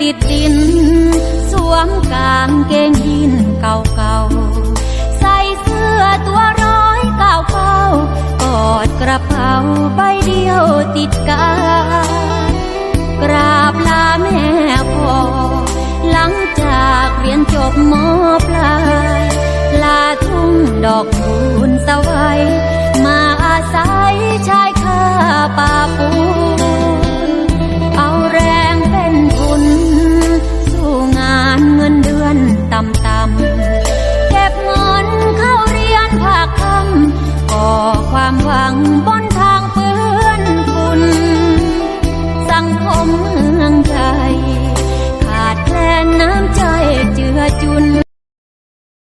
ติดดิน สวมกางเกงยินเก่าๆ ใส่เสื้อตัวร้อยเก่าๆกอดกระเป๋าใบเดียวติดกันกราบลาแม่พ่อหลังจากเรียนจบมอปลาย ลาทุ่งดอกคูณสวัย ความหวังบนทางเปื้อนฝุ่นสังคมเมืองไทยขาดแคลนน้ำใจเจือจุน